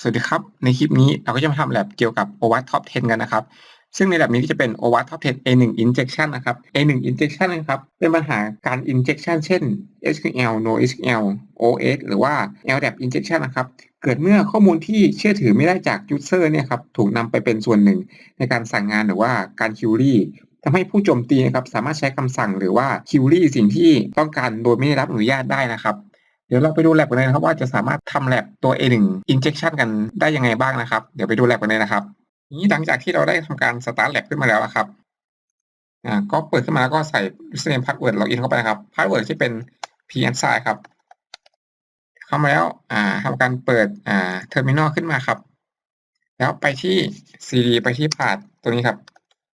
สวัสดีครับ ในคลิปนี้เราก็จะมาทำ lab เกี่ยวกับ OWASP Top 10 กันนะครับ ซึ่งใน lab นี้ก็จะเป็น OWASP Top 10 A1 injection นะครับ A1 injection นะครับ เป็นปัญหาการ injection เช่น SQL NoSQL OS หรือว่า LDAP injection นะครับ เกิดเมื่อข้อมูลที่เชื่อถือไม่ได้จาก user เนี่ยครับ ถูกนำไปเป็นส่วนหนึ่งในการสั่งงานหรือว่าการ query ทำให้ผู้โจมตีนะครับสามารถใช้คำสั่งหรือว่า query สิ่งที่ต้องการโดยไม่ได้รับอนุญาตได้นะครับ เดี๋ยวเราไปดู lab กันเลยนะครับว่าจะสามารถทำ lab ตัว A1 injection กันได้ยังไงบ้างนะครับ เดี๋ยวไปดู lab กันเลยนะครับนี้หลังจากที่เราได้ทำการ start lab ขึ้นมาแล้วนะครับอ่าก็เปิดขึ้นมาแล้วก็ใส่ username password login เข้าไปนะครับ password ที่เป็น p n s i ครับ เข้ามาแล้วอ่าทำการเปิดอ่า terminal ขึ้นมาครับ แล้วไปที่ cd ไปที่พาดตัวนี้ครับ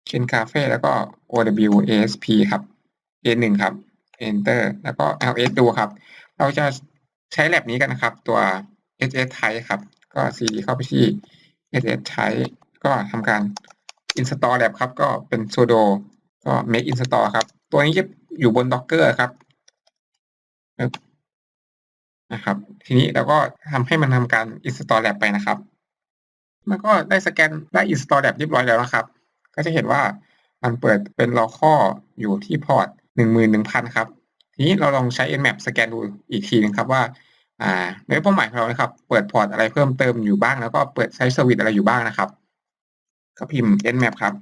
Chen Cafe แล้วก็ ow asp ครับ a1 ครับ enter แล้วก็ ls ดูครับ เราจะใช้ lab นี้กันนะครับ ตัว ss type ครับ ก็ cd เข้าไปที่ ss type ก็ทำการ install lab ครับ ก็เป็น sudo ก็ make install ครับ ตัวนี้จะอยู่บน docker ครับนะครับ ทีนี้เราก็ทำให้มันทำการ install lab ไปนะครับ มันก็ได้สแกนได้ install lab เรียบร้อยแล้วนะครับ ก็จะเห็นว่ามันเปิดเป็น local อยู่ที่พอร์ต11,000 ครับ ทีนี้เราลองใช้ nmap สแกนดูอีกทีนึงครับว่าในเป้าหมายของเรานะครับ เปิดพอร์ตอะไรเพิ่มเติมอยู่บ้าง แล้วก็เปิดใช้สวิตอะไรอยู่บ้างนะครับก็พิมพ์ nmap ครับ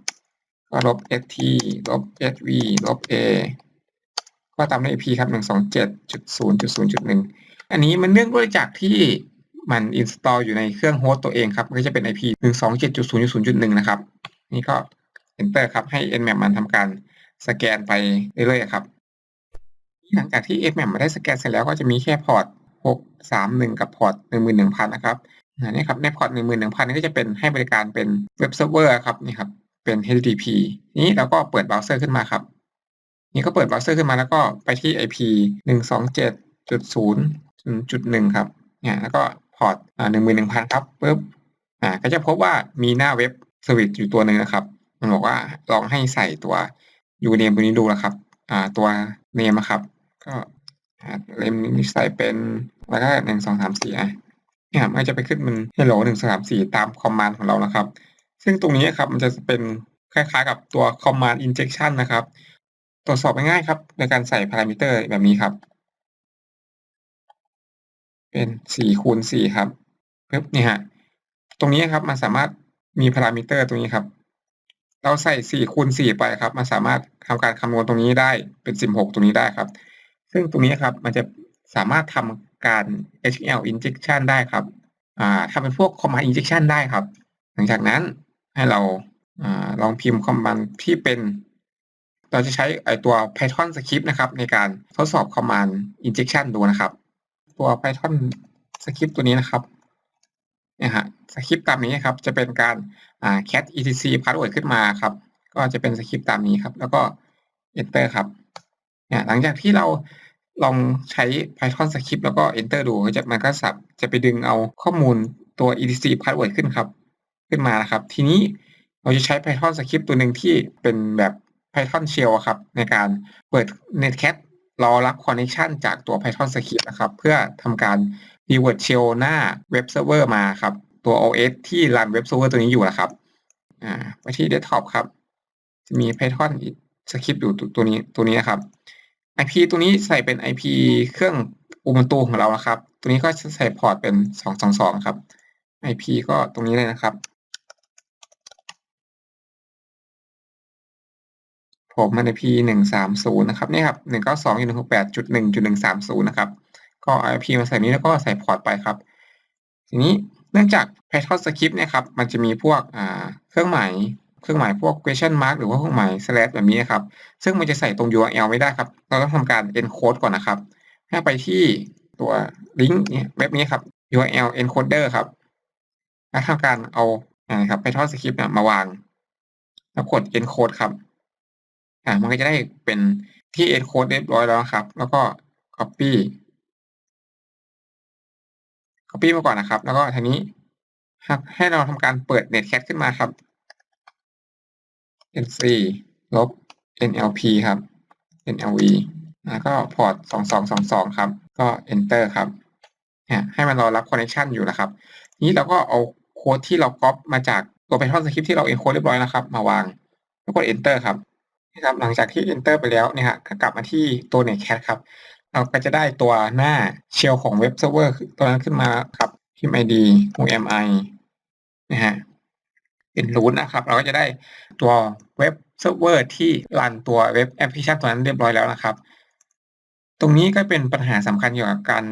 ก็ลบ st ลบ sv ลบ a ก็ตามด้วย ip ครับ127.0.0.1อันนี้มันเนื่องด้วยจากที่มัน install อยู่ในเครื่องโฮสต์ตัวเองครับก็จะเป็น ip 127.0.0.1นะครับ นี่ก็ enter ครับให้ nmap มันทำการสแกนไปเรื่อยๆครับ หลังจากที่ nmap มาได้สแกนเสร็จแล้วก็จะมีแค่พอร์ต 631 กับพอร์ต 11,000 นะครับนี่ครับในพอร์ต 11,000 ก็จะเป็นให้บริการเป็นเว็บเซิร์ฟเวอร์ครับนี่ครับเป็น HTTP นี้เราก็เปิดเบราว์เซอร์ขึ้นมาครับ นี่ก็เปิดเบราว์เซอร์ขึ้นมาแล้วก็ไปที่ IP 127.0.1 ครับเนี่ยแล้วก็พอร์ตอ่า11,000 ครับปุ๊บอ่าก็จะพบว่ามีหน้าเว็บสวิตอยู่ตัวหนึ่งนะครับ มันบอกว่าลองให้ใส่ตัว UNAME ตัวนี้ดูนะครับ อ่าตัว name นะครับ ก็เล่มนี้ใส่เป็นแล้วก็หนึ่งสองสามสี่อะเนี่ยมันจะไปขึ้นมัน hello หนึ่งสองสามสี่ตามคอมมานด์ของเรานะครับ ซึ่งตรงนี้ครับมันจะเป็นคล้ายๆกับตัว command injection นะครับ ตรวจสอบง่ายๆครับในการใส่พารามิเตอร์แบบนี้ครับ เป็นสี่คูณสี่ครับปึ๊บนี่ฮะตรงนี้ครับมันสามารถมีพารามิเตอร์ตรงนี้ครับ เราใส่สี่คูณสี่ไปครับ มันสามารถทำการคำนวณตรงนี้ได้เป็นสิบหกตรงนี้ได้ครับ ซึ่งตรงนี้ครับมันจะสามารถทำการ HTML injection ได้ครับอ่าทำเป็นพวก command injection ได้ครับ หลังจากนั้นให้เราอาลองพิมพ์ command ที่เป็น เราจะใช้ไอตัว Python script นะครับ ในการทดสอบ command injection ดูนะครับ ตัว Python script ตัวนี้นะครับเนี่ยฮะสคริปต์ตามนี้ครับจะเป็นการอ่า cat etc password ขึ้นมาครับ ก็จะเป็นสคริปต์ตามนี้ครับ แล้วก็ enter ครับ เนี่ยหลังจากที่เราลองใช้ Python script แล้วก็ enter ดูจะมันก็สับจะไปดึงเอาข้อมูลตัว etc password ขึ้นครับ ขึ้นมานะครับ ทีนี้เราจะใช้ Python script ตัวหนึ่งที่เป็นแบบ Python shell ครับ ในการเปิด netcat รอรับ connection จากตัว Python script นะครับ เพื่อทำการ revert shell หน้าเว็บเซิร์ฟเวอร์มาครับ ตัว OS ที่รันเว็บเซิร์ฟเวอร์ตัวนี้อยู่นะครับอ่าไปที่ desktop ครับ จะมี Python script อยู่ตัวนี้ตัวนี้นะครับ IP ตัวนี้ใส่เป็น IP เครื่อง Ubuntu ของเรานะครับ ตัวนี้ก็ใส่พอร์ตเป็น 222 ครับ IP ก็ตรงนี้เลยนะครับ ผมมัน IP 130 นะครับ นี่ครับ192.168.1.130 นะครับ ก็ IP มาใส่นี้แล้วก็ใส่พอร์ตไปครับ ทีนี้เนื่องจาก Python script เนี่ยครับ มันจะมีพวกเครื่องหมาย เครื่องหมายพวก question mark หรือว่าเครื่องหมาย slash แบบนี้ครับ ซึ่งมันจะใส่ตรง URL ไม่ได้ครับ เราต้องทำการ encode ก่อนนะครับให้ไปที่ตัวลิงก์เนี่ยเว็บนี้ครับ URL encoder ครับแล้วทำการเอาอ่าครับ Python script เนี่ยมาวาง แล้วกด encode ครับอ่ามันก็จะได้เป็นที่ encode เรียบร้อยแล้วครับ แล้วก็ copy copy มาก่อนนะครับ แล้วก็ทีนี้ให้เราทำการเปิด netcat ขึ้นมาครับ nc ลบ nlp ครับ nlv แล้วก็พอร์ต 2222 ครับ ก็ enter ครับเนี่ยให้มันรอรับ connection อยู่นะครับ นี้เราก็เอาโค้ดที่เราก๊อปมาจากตัว Python script ที่เรา encode เรียบร้อยแล้วครับ มาวาง แล้วกด enter ครับนะครับ หลังจากที่ enter ไปแล้วเนี่ยฮะก็กลับมาที่ตัว netcat ครับ เราก็จะได้ตัวหน้า shell ของเว็บเซิร์ฟเวอร์ตัวนั้นขึ้นมาครับพิมพ์ id omi นะฮะ เป็น root นะครับ เราก็จะได้ตัวเว็บเซิร์ฟเวอร์ที่รันตัวเว็บแอปพลิเคชันตัวนั้นเรียบร้อยแล้วนะครับ ตรงนี้ก็เป็นปัญหาสำคัญเกี่ยวกับการ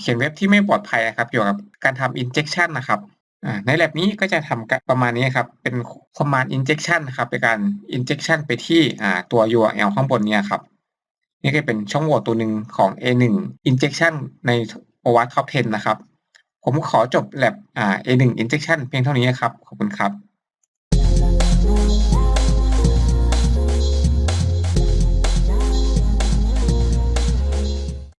เขียนเว็บที่ไม่ปลอดภัยนะครับเกี่ยวกับการทำ injection นะครับในแลบนี้ก็จะทำประมาณนี้ครับ เป็น command injection นะครับเป็นการ injection ไปที่ตัว URL ข้างบนนี้ครับ นี่ก็เป็นช่องโหว่ตัวหนึ่งของ A1 injection ใน OWASP Top 10 นะครับ ผมขอจบแลบอ่า A1 injection เพียงเท่านี้ครับ ขอบคุณครับ